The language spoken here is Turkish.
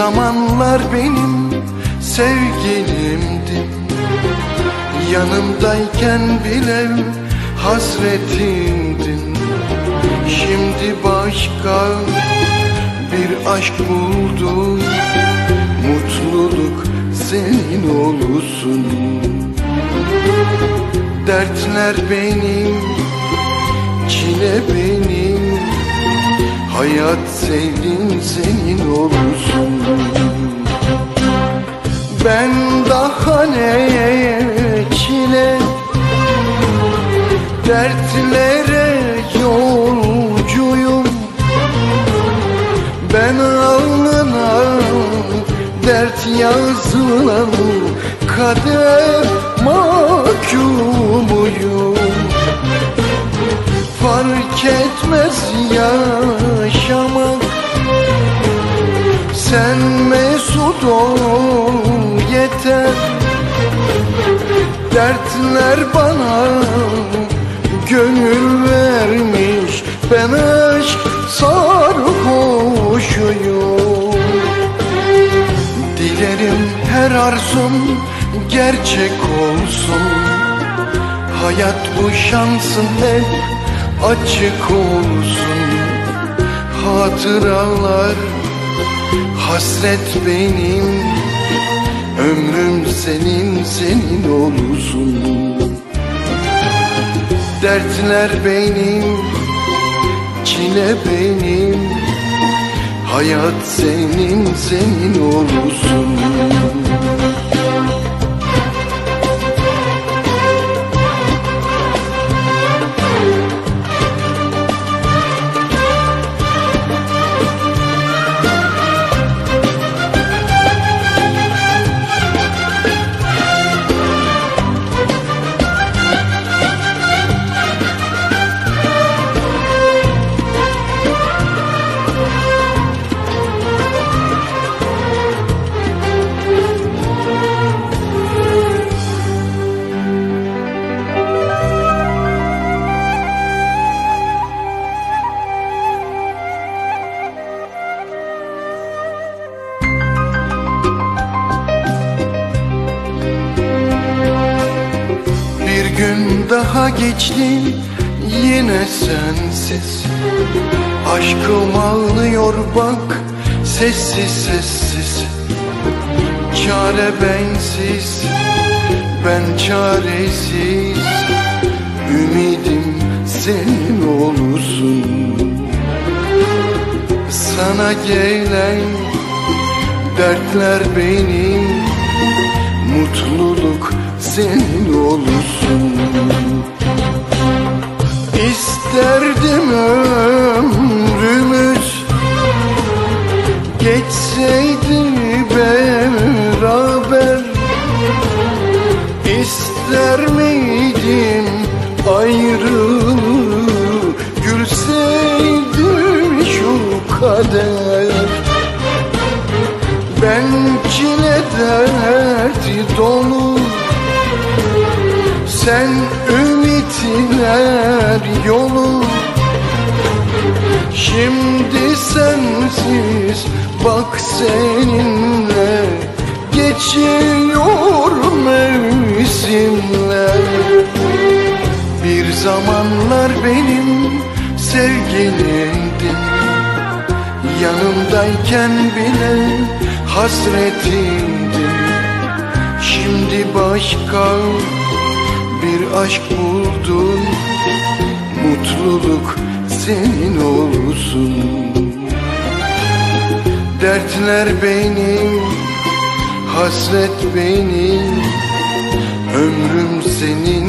zamanlar benim sevgilimdin Yanımdayken bile hasretimdin Şimdi başka bir aşk buldum Mutluluk senin olsun. Dertler benim, çile benim Hayat sevdin senin olsun. Ben daha ne çile Dertlere yolcuyum. Ben alnına dert yazılan kader mahkumuyum Fark etmez yaşamak. Sen mesut ol yeter. Dertler bana gönül vermiş. Ben aşk sarhoşuyum. Dilerim her arzum gerçek olsun. Hayat bu şansın hep açık olsun Hatıralar hasret benim Ömrüm senin senin olsun. Dertler benim çile benim Hayat senin senin olsun daha geçti yine sensiz. Aşkım ağlıyor bak sessiz sessiz. Çare bensiz ben çaresiz. Ümidim senin olursun. Sana gelen dertler benim Mutluluk senin olsun. İsterdim ömrümüz Geçseydi beraber. İster miydim ayrılığı dolu. Sen ümitler yolu. Şimdi sensiz bak seninle. Geçiyor mevsimler Bir zamanlar benim sevgilimdin Yanımdayken bile hasretimdin Şimdi başka bir aşk buldun Mutluluk senin olsun. Dertler benim, hasret benim. Ömrüm senin,